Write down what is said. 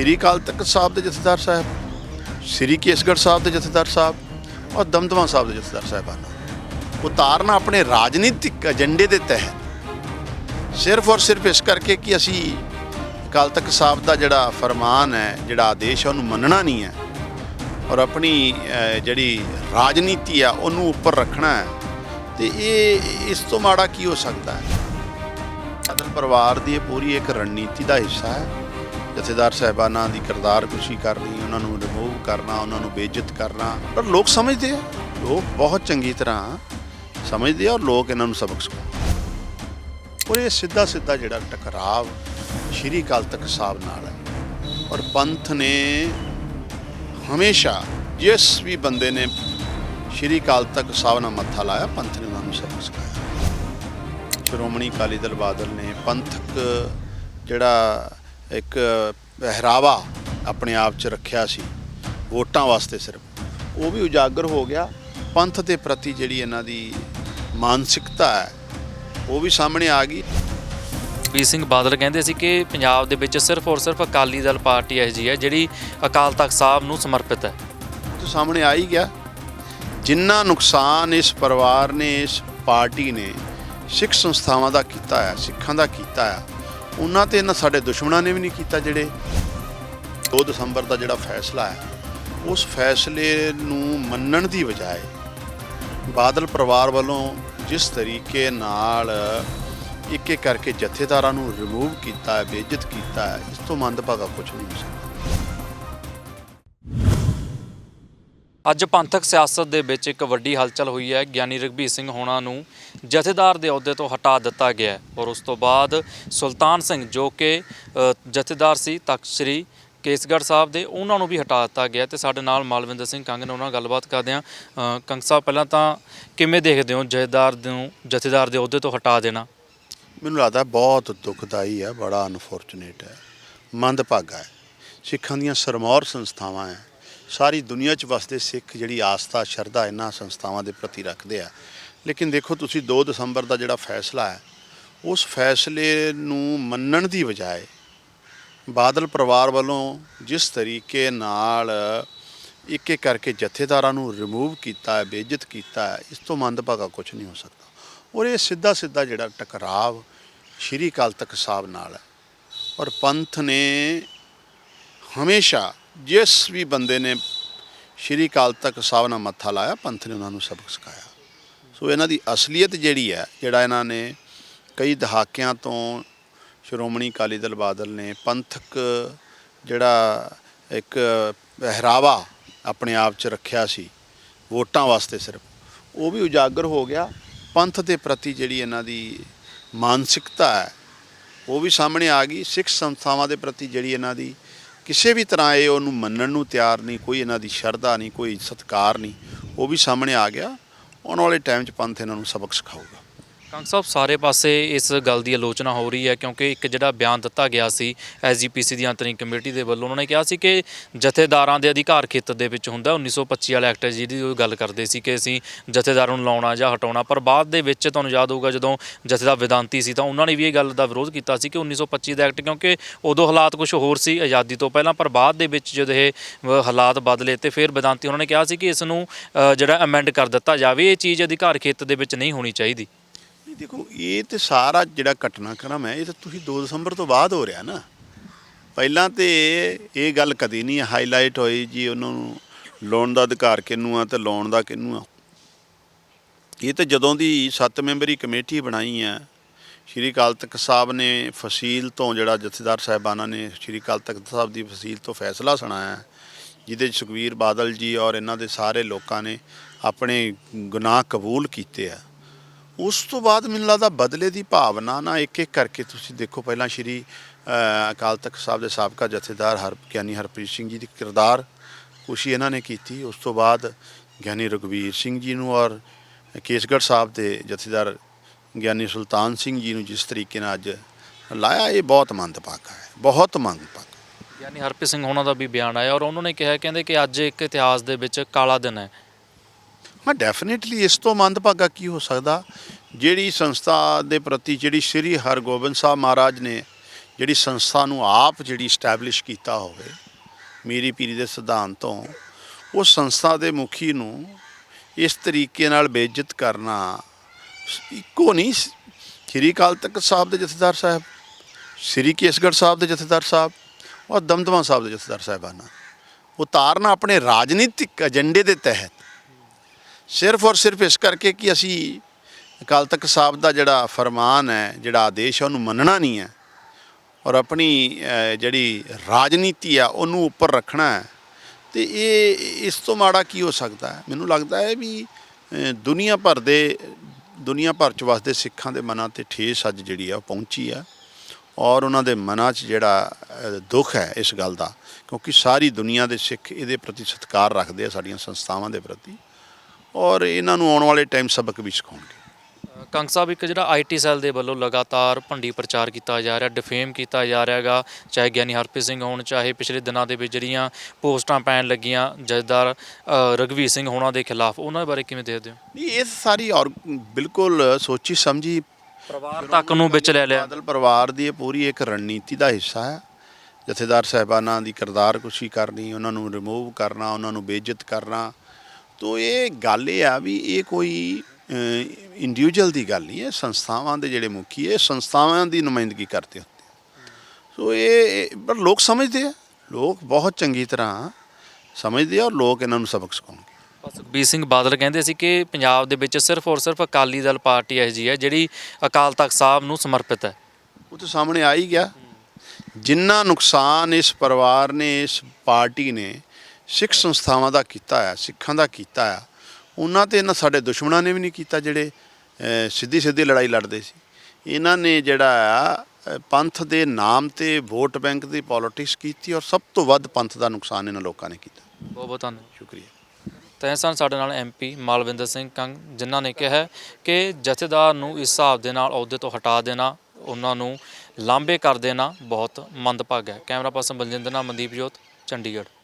ਸ਼੍ਰੀ ਅਕਾਲ ਤਖਤ ਸਾਹਿਬ ਦੇ ਜਥੇਦਾਰ ਸਾਹਿਬ, ਸ਼੍ਰੀ ਕੇਸਗੜ੍ਹ ਸਾਹਿਬ ਦੇ ਜਥੇਦਾਰ ਸਾਹਿਬ ਔਰ ਦਮਦਮਾ ਸਾਹਿਬ ਦੇ ਜਥੇਦਾਰ ਸਾਹਿਬਾਨ। ਉਤਾਰਨਾ ਆਪਣੇ ਰਾਜਨੀਤਿਕ ਏਜੰਡੇ ਦੇ ਤਹਿਤ। ਸਿਰਫ ਔਰ ਸਿਰਫ ਇਸ ਕਰਕੇ ਕਿ ਅਸੀਂ ਅਕਾਲ ਤਖਤ ਸਾਹਿਬ ਦਾ ਜਿਹੜਾ ਫਰਮਾਨ ਹੈ, ਜਿਹੜਾ ਆਦੇਸ਼ ਹੈ, ਉਹਨੂੰ ਮੰਨਣਾ ਨਹੀਂ ਹੈ। ਔਰ ਆਪਣੀ ਜਿਹੜੀ ਰਾਜਨੀਤੀ ਆ, ਉਹਨੂੰ ਉੱਪਰ ਰੱਖਣਾ ਹੈ। ਤੇ ਇਹ, ਇਸ ਤੋਂ ਮਾੜਾ ਕੀ ਹੋ ਸਕਦਾ ਹੈ? ਬਾਦਲ ਪਰਿਵਾਰ ਦੀ ਇਹ ਪੂਰੀ ਇੱਕ ਰਣਨੀਤੀ ਦਾ ਹਿੱਸਾ ਹੈ। ਜਥੇਦਾਰ ਸਾਹਿਬਾਨਾਂ ਦੀ ਕਿਰਦਾਰ ਕੁਸ਼ੀ ਕਰਨੀ ਉਹਨਾਂ ਨੂੰ ਰਿਮੂਵ ਕਰਨਾ, ਉਹਨਾਂ ਨੂੰ ਬੇਇੱਜ਼ਤ ਕਰਨਾ। ਪਰ ਲੋਕ ਸਮਝਦੇ ਆ, ਲੋਕ ਬਹੁਤ ਚੰਗੀ ਤਰ੍ਹਾਂ ਸਮਝਦੇ ਆ ਔਰ ਲੋਕ ਇਹਨਾਂ ਨੂੰ ਸਬਕ ਸਿਖਾਉਂਦੇ ਔਰ ਇਹ ਸਿੱਧਾ ਸਿੱਧਾ ਜਿਹੜਾ ਟਕਰਾਵ ਸ਼੍ਰੀ ਅਕਾਲ ਤਖਤ ਸਾਹਿਬ ਨਾਲ ਹੈ। ਔਰ ਪੰਥ ਨੇ ਹਮੇਸ਼ਾ ਜਿਸ ਵੀ ਬੰਦੇ ਨੇ ਸ਼੍ਰੀ ਅਕਾਲ ਤਖਤ ਸਾਹਿਬ ਨਾਲ ਮੱਥਾ ਲਾਇਆ, ਪੰਥ ਨੇ ਉਹਨਾਂ ਨੂੰ ਸਬਕ ਸਿਖਾਇਆ। ਸ਼੍ਰੋਮਣੀ ਅਕਾਲੀ ਦਲ ਬਾਦਲ ਨੇ ਪੰਥਕ ਜਿਹੜਾ ਇੱਕ ਪਹਿਰਾਵਾ ਆਪਣੇ ਆਪ 'ਚ ਰੱਖਿਆ ਸੀ ਵੋਟਾਂ ਵਾਸਤੇ ਸਿਰਫ। ਉਹ ਵੀ ਉਜਾਗਰ ਹੋ ਗਿਆ। ਪੰਥ ਦੇ ਪ੍ਰਤੀ ਜਿਹੜੀ ਇਹਨਾਂ ਦੀ ਮਾਨਸਿਕਤਾ ਹੈ ਉਹ ਵੀ ਸਾਹਮਣੇ ਆ ਗਈ। ਵੀ ਸਿੰਘ ਬਾਦਲ ਕਹਿੰਦੇ ਸੀ ਕਿ ਪੰਜਾਬ ਦੇ ਵਿੱਚ ਸਿਰਫ ਔਰ ਸਿਰਫ ਅਕਾਲੀ ਦਲ ਪਾਰਟੀ ਇਹ ਜੀ ਹੈ ਜਿਹੜੀ ਅਕਾਲ ਤਖਤ ਸਾਹਿਬ ਨੂੰ ਸਮਰਪਿਤ ਹੈ। ਤੋਂ ਸਾਹਮਣੇ ਆ ਹੀ ਗਿਆ। ਜਿੰਨਾ ਨੁਕਸਾਨ ਇਸ ਪਰਿਵਾਰ ਨੇ ਇਸ ਪਾਰਟੀ ਨੇ ਸਿੱਖ ਸੰਸਥਾਵਾਂ ਦਾ ਕੀਤਾ ਹੈ ਸਿੱਖਾਂ ਦਾ ਕੀਤਾ ਹੈ ਉਹਨਾਂ ਤੇ ਨਾ ਸਾਡੇ ਦੁਸ਼ਮਣਾਂ ਨੇ ਵੀ ਨਹੀਂ ਕੀਤਾ ਜਿਹੜੇ 2 ਦਸੰਬਰ ਦਾ ਜਿਹੜਾ ਫੈਸਲਾ ਹੈ, ਉਸ ਫੈਸਲੇ ਨੂੰ ਮੰਨਣ ਦੀ ਬਜਾਏ ਬਾਦਲ ਪਰਿਵਾਰ ਵੱਲੋਂ ਜਿਸ ਤਰੀਕੇ ਨਾਲ ਇੱਕ ਇੱਕ ਕਰਕੇ ਜਥੇਦਾਰਾਂ ਨੂੰ ਰਿਮੂਵ ਕੀਤਾ ਹੈ ਬੇਇੱਜ਼ਤ ਕੀਤਾ ਹੈ ਇਸ ਤੋਂ ਮੰਦਭਾਗਾ ਕੁਝ ਨਹੀਂ ਹੋ ਅੱਜ ਪੰਥਕ ਸਿਆਸਤ ਦੇ ਵਿੱਚ ਇੱਕ ਵੱਡੀ ਹਲਚਲ ਹੋਈ ਹੈ। ਗਿਆਨੀ ਰਘਬੀਰ ਸਿੰਘ ਹੋਣਾ ਨੂੰ ਜਥੇਦਾਰ ਦੇ ਅਹੁਦੇ ਤੋਂ ਹਟਾ ਦਿੱਤਾ ਗਿਆ ਔਰ ਉਸ ਤੋਂ ਬਾਅਦ ਸੁਲਤਾਨ ਸਿੰਘ ਜੋ ਕਿ ਜਥੇਦਾਰ ਸੀ, ਤਖਤ ਸ੍ਰੀ ਕੇਸਗੜ੍ਹ ਸਾਹਿਬ ਦੇ, ਉਹਨਾਂ ਨੂੰ ਵੀ ਹਟਾ ਦਿੱਤਾ ਗਿਆ ਤੇ ਸਾਡੇ ਨਾਲ ਮਾਲਵਿੰਦਰ ਸਿੰਘ ਕੰਗ ਨੇ ਉਹਨਾਂ ਨਾਲ ਗੱਲਬਾਤ ਕਰਦੇ ਹਾਂ। ਕੰਗ ਸਾਹਿਬ, ਪਹਿਲਾਂ ਤਾਂ ਕਿਵੇਂ ਦੇਖਦੇ ਹੋ ਜਥੇਦਾਰ ਨੂੰ, ਜਥੇਦਾਰ ਦੇ ਅਹੁਦੇ ਤੋਂ ਹਟਾ ਦੇਣਾ? ਮੈਨੂੰ ਲੱਗਦਾ ਬਹੁਤ ਦੁਖਦਾਈ ਹੈ, ਬੜਾ ਅਨਫੋਰਚੂਨੇਟ ਹੈ, ਮੰਦਭਾਗਾ ਹੈ। ਸਿੱਖਾਂ ਦੀਆਂ ਸਰਮੌਰ ਸੰਸਥਾਵਾਂ ਹੈ। ਸਾਰੀ ਦੁਨੀਆ 'ਚ ਵਸਦੇ ਸਿੱਖ ਜਿਹੜੀ ਆਸਥਾ, ਸ਼ਰਧਾ ਇਹਨਾਂ ਸੰਸਥਾਵਾਂ ਦੇ ਪ੍ਰਤੀ ਰੱਖਦੇ ਆ। ਲੇਕਿਨ ਦੇਖੋ ਤੁਸੀਂ 2 ਦਸੰਬਰ ਦਾ ਜਿਹੜਾ ਫੈਸਲਾ ਹੈ, ਉਸ ਫੈਸਲੇ ਨੂੰ ਮੰਨਣ ਦੀ ਬਜਾਏ ਬਾਦਲ ਪਰਿਵਾਰ ਵੱਲੋਂ ਜਿਸ ਤਰੀਕੇ ਨਾਲ ਇੱਕ ਇੱਕ ਕਰਕੇ ਜਥੇਦਾਰਾਂ ਨੂੰ ਰਿਮੂਵ ਕੀਤਾ ਹੈ, ਬੇਇੱਜ਼ਤ ਕੀਤਾ ਹੈ, ਇਸ ਤੋਂ ਮੰਦਭਾਗਾ ਕੁਝ ਨਹੀਂ ਹੋ ਸਕਦਾ। ਔਰ ਇਹ ਸਿੱਧਾ ਸਿੱਧਾ ਜਿਹੜਾ ਟਕਰਾਵ ਸ਼੍ਰੀ ਅਕਾਲ ਤਖਤ ਸਾਹਿਬ ਨਾਲ ਹੈ। ਔਰ ਪੰਥ ਨੇ ਹਮੇਸ਼ਾ ਜਿਸ ਵੀ ਬੰਦੇ ਨੇ ਸ਼੍ਰੀ ਅਕਾਲ ਤਖਤ ਸਾਹਿਬ ਨਾਲ ਮੱਥਾ ਲਾਇਆ, ਪੰਥ ਨੇ ਉਹਨਾਂ ਨੂੰ ਸਬਕ ਸਿਖਾਇਆ। ਸੋ ਇਹਨਾਂ ਦੀ ਅਸਲੀਅਤ ਜਿਹੜੀ ਹੈ, ਜਿਹੜਾ ਇਹਨਾਂ ਨੇ ਕਈ ਦਹਾਕਿਆਂ ਤੋਂ ਸ਼੍ਰੋਮਣੀ ਅਕਾਲੀ ਦਲ ਬਾਦਲ ਨੇ ਪੰਥਕ ਜਿਹੜਾ ਇੱਕ ਪਹਿਰਾਵਾ ਆਪਣੇ ਆਪ 'ਚ ਰੱਖਿਆ ਸੀ, ਵੋਟਾਂ ਵਾਸਤੇ ਸਿਰਫ, ਉਹ ਵੀ ਉਜਾਗਰ ਹੋ ਗਿਆ। ਪੰਥ ਦੇ ਪ੍ਰਤੀ ਜਿਹੜੀ ਇਹਨਾਂ ਦੀ ਮਾਨਸਿਕਤਾ ਹੈ, ਉਹ ਵੀ ਸਾਹਮਣੇ ਆ ਗਈ। ਸਿੱਖ ਸੰਸਥਾਵਾਂ ਦੇ ਪ੍ਰਤੀ ਜਿਹੜੀ ਇਹਨਾਂ ਦੀ ਕਿਸੇ ਵੀ ਤਰ੍ਹਾਂ ਇਹ ਉਹਨੂੰ ਮੰਨਣ ਨੂੰ ਤਿਆਰ ਨਹੀਂ, ਕੋਈ ਇਹਨਾਂ ਦੀ ਸ਼ਰਧਾ ਨਹੀਂ, ਕੋਈ ਸਤਕਾਰ ਨਹੀਂ, ਉਹ ਵੀ ਸਾਹਮਣੇ ਆ ਗਿਆ। ਆਉਣ ਵਾਲੇ ਟਾਈਮ 'ਚ ਪੰਥ ਇਹਨਾਂ ਨੂੰ ਸਬਕ ਸਿਖਾਊਗਾ। ਕੰਗ ਸਾਹਿਬ, ਸਾਰੇ ਪਾਸੇ ਇਸ ਗੱਲ ਦੀ ਆਲੋਚਨਾ ਹੋ ਰਹੀ ਹੈ ਕਿਉਂਕਿ ਇੱਕ ਜਿਹੜਾ ਬਿਆਨ ਦਿੱਤਾ ਗਿਆ ਸੀ ਐਸਜੀਪੀਸੀ ਦੀ ਅੰਤਰਿੰਗ ਕਮੇਟੀ ਦੇ ਵੱਲੋਂ, ਉਹਨਾਂ ਨੇ ਕਿਹਾ ਸੀ ਕਿ ਜਥੇਦਾਰਾਂ ਦੇ ਅਧਿਕਾਰ ਖੇਤਰ ਦੇ ਵਿੱਚ ਹੁੰਦਾ 1925 ਵਾਲਾ ਐਕਟ ਜਿਹਦੀ ਉਹ ਗੱਲ ਕਰਦੇ ਸੀ ਕਿ ਅਸੀਂ ਜਥੇਦਾਰਾਂ ਨੂੰ ਲਾਉਣਾ ਜਾਂ ਹਟਾਉਣਾ, ਪਰ ਬਾਅਦ ਦੇ ਵਿੱਚ ਤੁਹਾਨੂੰ ਯਾਦ ਹੋਊਗਾ ਜਦੋਂ ਜਥੇਦਾਰ ਵਿਦਾਂਤੀ ਸੀ ਤਾਂ ਉਹਨਾਂ ਨੇ ਵੀ ਇਹ ਗੱਲ ਦਾ ਵਿਰੋਧ ਕੀਤਾ ਸੀ ਕਿ 1925 ਦਾ ਐਕਟ ਕਿਉਂਕਿ ਉਦੋਂ ਹਾਲਾਤ ਕੁਝ ਹੋਰ ਸੀ ਆਜ਼ਾਦੀ ਤੋਂ ਪਹਿਲਾਂ, ਪਰ ਬਾਅਦ ਦੇ ਵਿੱਚ ਜਦੋਂ ਇਹ ਹਾਲਾਤ ਬਦਲੇ ਤੇ ਫਿਰ ਵਿਦਾਂਤੀ, ਉਹਨਾਂ ਨੇ ਕਿਹਾ ਸੀ ਕਿ ਇਸ ਨੂੰ ਜਿਹੜਾ ਅਮੈਂਡ ਕਰ ਦਿੱਤਾ ਜਾਵੇ, ਇਹ ਚੀਜ਼ ਅਧਿਕਾਰ ਖੇਤਰ ਦੇ ਵਿੱਚ ਨਹੀਂ ਹੋਣੀ ਚਾਹੀਦੀ। ਨਹੀਂ ਦੇਖੋ, ਇਹ ਤੇ ਸਾਰਾ ਜਿਹੜਾ ਘਟਨਾਕ੍ਰਮ ਹੈ, ਇਹ ਤਾਂ ਤੁਸੀਂ 2 ਦਸੰਬਰ ਤੋਂ ਬਾਅਦ ਹੋ ਰਿਹਾ ਨਾ। ਪਹਿਲਾਂ ਤੇ ਇਹ ਗੱਲ ਕਦੀ ਨਹੀਂ ਹਾਈਲਾਈਟ ਹੋਈ ਜੀ ਉਹਨਾਂ ਨੂੰ ਲੋਨ ਦਾ ਅਧਿਕਾਰ ਕਿਹਨੂੰ ਆ ਤੇ ਲੋਨ ਦਾ ਕਿਹਨੂੰ ਆ। ਇਹ ਤਾਂ ਜਦੋਂ ਦੀ 7 ਮੈਂਬਰੀ ਕਮੇਟੀ ਬਣਾਈ ਹੈ, ਸ਼੍ਰੀ ਅਕਾਲ ਤਖਤ ਸਾਹਿਬ ਨੇ ਫਸੀਲ ਤੋਂ ਜਿਹੜਾ ਜਥੇਦਾਰ ਸਾਹਿਬਾਨਾਂ ਨੇ ਸ਼੍ਰੀ ਅਕਾਲ ਤਖਤ ਸਾਹਿਬ ਦੀ ਫਸੀਲ ਤੋਂ ਫੈਸਲਾ ਸੁਣਾਇਆ, ਜਿਹਦੇ 'ਚ ਸੁਖਵੀਰ ਬਾਦਲ ਜੀ ਔਰ ਇਹਨਾਂ ਦੇ ਸਾਰੇ ਲੋਕਾਂ ਨੇ ਆਪਣੇ ਗੁਨਾਹ ਕਬੂਲ ਕੀਤੇ ਆ। ਉਸ ਤੋਂ ਬਾਅਦ ਮੈਨੂੰ ਲੱਗਦਾ ਬਦਲੇ ਦੀ ਭਾਵਨਾ ਨਾ ਇੱਕ ਇੱਕ ਕਰਕੇ ਤੁਸੀਂ ਦੇਖੋ ਪਹਿਲਾਂ ਸ਼੍ਰੀ ਅਕਾਲ ਤਖਤ ਸਾਹਿਬ ਦੇ ਸਾਬਕਾ ਜਥੇਦਾਰ ਹਰ, ਗਿਆਨੀ ਹਰਪ੍ਰੀਤ ਸਿੰਘ ਜੀ ਦੀ ਕਿਰਦਾਰ ਖੁਸ਼ੀ ਇਹਨਾਂ ਨੇ ਕੀਤੀ। ਉਸ ਤੋਂ ਬਾਅਦ ਗਿਆਨੀ ਰਘਵੀਰ ਸਿੰਘ ਜੀ ਨੂੰ ਔਰ ਕੇਸਗੜ੍ਹ ਸਾਹਿਬ ਦੇ ਜਥੇਦਾਰ ਗਿਆਨੀ ਸੁਲਤਾਨ ਸਿੰਘ ਜੀ ਨੂੰ ਜਿਸ ਤਰੀਕੇ ਨਾਲ ਅੱਜ ਲਾਇਆ, ਇਹ ਬਹੁਤ ਮੰਦਭਾਗਾ ਹੈ, ਬਹੁਤ ਮੰਦਭਾਗਾ। ਯਾਨੀ ਹਰਪ੍ਰੀਤ ਸਿੰਘ ਉਹਨਾਂ ਦਾ ਵੀ ਬਿਆਨ ਆਇਆ ਔਰ ਉਹਨਾਂ ਨੇ ਕਿਹਾ, ਕਹਿੰਦੇ ਕਿ ਅੱਜ ਇੱਕ ਇਤਿਹਾਸ ਦੇ ਵਿੱਚ ਕਾਲਾ ਦਿਨ ਹੈ। ਮੈਂ ਡੈਫੀਨਿਟਲੀ ਇਸ ਤੋਂ ਮੰਦਭਾਗਾ ਕੀ ਹੋ ਸਕਦਾ? ਜਿਹੜੀ ਸੰਸਥਾ ਦੇ ਪ੍ਰਤੀ ਜਿਹੜੀ ਸ੍ਰੀ ਹਰਗੋਬਿੰਦ ਸਾਹਿਬ ਮਹਾਰਾਜ ਨੇ ਜਿਹੜੀ ਸੰਸਥਾ ਨੂੰ ਆਪ ਜਿਹੜੀ ਸਟੈਬਲਿਸ਼ ਕੀਤਾ ਹੋਵੇ, ਮੀਰੀ ਪੀਰੀ ਦੇ ਸਿਧਾਂਤ ਤੋਂ, ਉਹ ਸੰਸਥਾ ਦੇ ਮੁਖੀ ਨੂੰ ਇਸ ਤਰੀਕੇ ਨਾਲ ਬੇਇੱਜ਼ਤ ਕਰਨਾ ਇੱਕੋ ਨਹੀਂ ਸ੍ਰੀ ਅਕਾਲ ਤਖਤ ਸਾਹਿਬ ਦੇ ਜਥੇਦਾਰ ਸਾਹਿਬ, ਸ੍ਰੀ ਕੇਸਗੜ੍ਹ ਸਾਹਿਬ ਦੇ ਜਥੇਦਾਰ ਸਾਹਿਬ ਔਰ ਦਮਦਮਾ ਸਾਹਿਬ ਦੇ ਜਥੇਦਾਰ ਸਾਹਿਬਾਨਾਂ। ਉਤਾਰਨਾ ਆਪਣੇ ਰਾਜਨੀਤਿਕ ਏਜੰਡੇ ਦੇ ਤਹਿਤ ਸਿਰਫ ਔਰ ਸਿਰਫ ਇਸ ਕਰਕੇ ਕਿ ਅਸੀਂ ਅਕਾਲ ਤਖਤ ਸਾਹਿਬ ਦਾ ਜਿਹੜਾ ਫਰਮਾਨ ਹੈ, ਜਿਹੜਾ ਆਦੇਸ਼ ਹੈ, ਉਹਨੂੰ ਮੰਨਣਾ ਨਹੀਂ ਹੈ। ਔਰ ਆਪਣੀ ਜਿਹੜੀ ਰਾਜਨੀਤੀ ਆ ਉਹਨੂੰ ਉੱਪਰ ਰੱਖਣਾ ਹੈ। ਤੇ ਇਹ, ਇਸ ਤੋਂ ਮਾੜਾ ਕੀ ਹੋ ਸਕਦਾ ਹੈ? ਮੈਨੂੰ ਲੱਗਦਾ ਹੈ ਵੀ ਦੁਨੀਆ ਭਰ ਦੇ, ਦੁਨੀਆ ਭਰ ਚ ਵਸਦੇ ਸਿੱਖਾਂ ਦੇ ਮਨਾਂ ਤੇ ਠੇਸ ਅੱਜ ਜਿਹੜੀ ਆ ਉਹ ਪਹੁੰਚੀ ਆ ਔਰ ਉਹਨਾਂ ਦੇ ਮਨਾਂ 'ਚ ਜਿਹੜਾ ਦੁੱਖ ਹੈ ਇਸ ਗੱਲ ਦਾ, ਕਿਉਂਕਿ ਸਾਰੀ ਦੁਨੀਆ ਦੇ ਸਿੱਖ ਇਹਦੇ ਪ੍ਰਤੀ ਸਤਿਕਾਰ ਰੱਖਦੇ ਆ ਸਾਡੀਆਂ ਸੰਸਥਾਵਾਂ ਦੇ ਪ੍ਰਤੀ। ਔਰ ਇਹਨਾਂ ਨੂੰ ਆਉਣ ਵਾਲੇ ਟਾਈਮ ਸਬਕ ਵੀ ਸਿਖਾਉਣਗੇ। ਕੰਗ ਸਾਹਿਬ ਇੱਕ ਜਿਹੜਾ ਆਈਟੀ ਸੈੱਲ ਦੇ ਵੱਲੋਂ ਲਗਾਤਾਰ ਭੰਡੀ ਪ੍ਰਚਾਰ ਕੀਤਾ ਜਾ ਰਿਹਾ ਡਿਫੇਮ ਕੀਤਾ ਜਾ ਰਿਹਾ ਹੈਗਾ ਚਾਹੇ ਗਿਆਨੀ ਹਰਪ੍ਰੀਤ ਸਿੰਘ ਹੋਣ ਚਾਹੇ ਪਿਛਲੇ ਦਿਨਾਂ ਦੇ ਵਿੱਚ ਜਿਹੜੀਆਂ ਪੋਸਟਾਂ ਪੈਣ ਲੱਗੀਆਂ ਜਥੇਦਾਰ ਅ, ਰਘਵੀਰ ਸਿੰਘ ਹੋਣਾ ਦੇ ਖਿਲਾਫ ਉਹਨਾਂ ਬਾਰੇ ਕਿਵੇਂ ਦੇਖਦੇ ਹੋ? ਨਹੀਂ ਇਹ ਸਾਰੀ ਔਰ ਬਿਲਕੁਲ ਸੋਚੀ ਸਮਝੀ। ਪਰਿਵਾਰ ਤੱਕ ਨੂੰ ਵਿੱਚ ਲੈ ਲਿਆ। ਬਾਦਲ ਪਰਿਵਾਰ ਦੀ ਇਹ ਪੂਰੀ ਇੱਕ ਰਣਨੀਤੀ ਦਾ ਹਿੱਸਾ ਹੈ। ਜਥੇਦਾਰ ਸਾਹਿਬਾਨਾਂ ਦੀ ਕਿਰਦਾਰਕੁਸ਼ੀ ਕਰਨੀ ਉਹਨਾਂ ਨੂੰ ਰਿਮੂਵ ਕਰਨਾ ਉਹਨਾਂ ਨੂੰ ਬੇਇੱਜ਼ਤ ਕਰਨਾ ਤੋ ਇਹ ਗੱਲ ਇਹ ਆ ਵੀ ਇਹ ਕੋਈ ਇੰਡੀਵਿਜੂਅਲ ਦੀ ਗੱਲ ਨਹੀਂ ਹੈ ਸੰਸਥਾਵਾਂ ਦੇ ਜਿਹੜੇ ਮੁਖੀ ਇਹ ਸੰਸਥਾਵਾਂ ਦੀ ਨੁਮਾਇੰਦਗੀ ਕਰਦੇ ਹੁੰਦੇ। ਸੋ ਇਹ ਪਰ ਲੋਕ ਸਮਝਦੇ ਆ ਲੋਕ ਬਹੁਤ ਚੰਗੀ ਤਰ੍ਹਾਂ ਸਮਝਦੇ ਆ ਔਰ ਲੋਕ ਇਹਨਾਂ ਨੂੰ ਸਬਕ ਸਿਖਾਉਣਗੇ। ਪਰ ਸੁਖਬੀਰ ਸਿੰਘ ਬਾਦਲ ਕਹਿੰਦੇ ਸੀ ਕਿ ਪੰਜਾਬ ਦੇ ਵਿੱਚ ਸਿਰਫ ਔਰ ਸਿਰਫ ਅਕਾਲੀ ਦਲ ਪਾਰਟੀ ਇਹ ਜੀ ਹੈ ਜਿਹੜੀ ਅਕਾਲ ਤਖਤ ਸਾਹਿਬ ਨੂੰ ਸਮਰਪਿਤ ਹੈ। ਉਹ ਤਾਂ ਸਾਹਮਣੇ ਆ ਹੀ ਗਿਆ। ਜਿੰਨਾ ਨੁਕਸਾਨ ਇਸ ਪਰਿਵਾਰ ਨੇ ਇਸ ਪਾਰਟੀ ਨੇ ਸਿੱਖ ਸੰਸਥਾਵਾਂ ਦਾ ਕੀਤਾ ਹੈ ਸਿੱਖਾਂ ਦਾ ਕੀਤਾ ਹੈ ਉਹਨਾਂ ਤੇ ਇਹਨਾਂ ਸਾਡੇ ਦੁਸ਼ਮਣਾਂ ਨੇ ਵੀ ਨਹੀਂ ਕੀਤਾ ਜਿਹੜੇ ਸਿੱਧੀ ਸਿੱਧੀ ਲੜਾਈ ਲੜਦੇ ਸੀ। ਇਹਨਾਂ ਨੇ ਜਿਹੜਾ ਆ ਪੰਥ ਦੇ ਨਾਮ ਤੇ ਵੋਟ ਬੈਂਕ ਦੀ ਪੋਲਿਟਿਕਸ ਕੀਤੀ ਔਰ ਸਭ ਤੋਂ ਵੱਧ ਪੰਥ ਦਾ ਨੁਕਸਾਨ ਇਹਨਾਂ ਲੋਕਾਂ ਨੇ ਕੀਤਾ। ਬਹੁਤ ਬਹੁਤ ਧੰਨਵਾਦ। ਸ਼ੁਕਰੀਆ। ਤਾਂ ਇਹ ਸਨ ਸਾਡੇ ਨਾਲ ਐਮਪੀ ਮਾਲਵਿੰਦਰ ਸਿੰਘ ਕੰਗ ਜਿਨ੍ਹਾਂ ਨੇ ਕਿਹਾ ਕਿ ਜਥੇਦਾਰ ਨੂੰ ਇਸ ਹਿਸਾਬ ਦੇ ਨਾਲ ਅਹੁਦੇ ਤੋਂ ਹਟਾ ਦੇਣਾ ਉਹਨਾਂ ਨੂੰ ਲਾਂਬੇ ਕਰ ਦੇਣਾ ਬਹੁਤ ਮੰਦਭਾਗਾ ਹੈ। ਕੈਮਰਾ ਪਰਸਨ ਬਲਜਿੰਦਰ ਨਾਲ ਮਨਦੀਪ ਜੋਤ ਚੰਡੀਗੜ੍ਹ।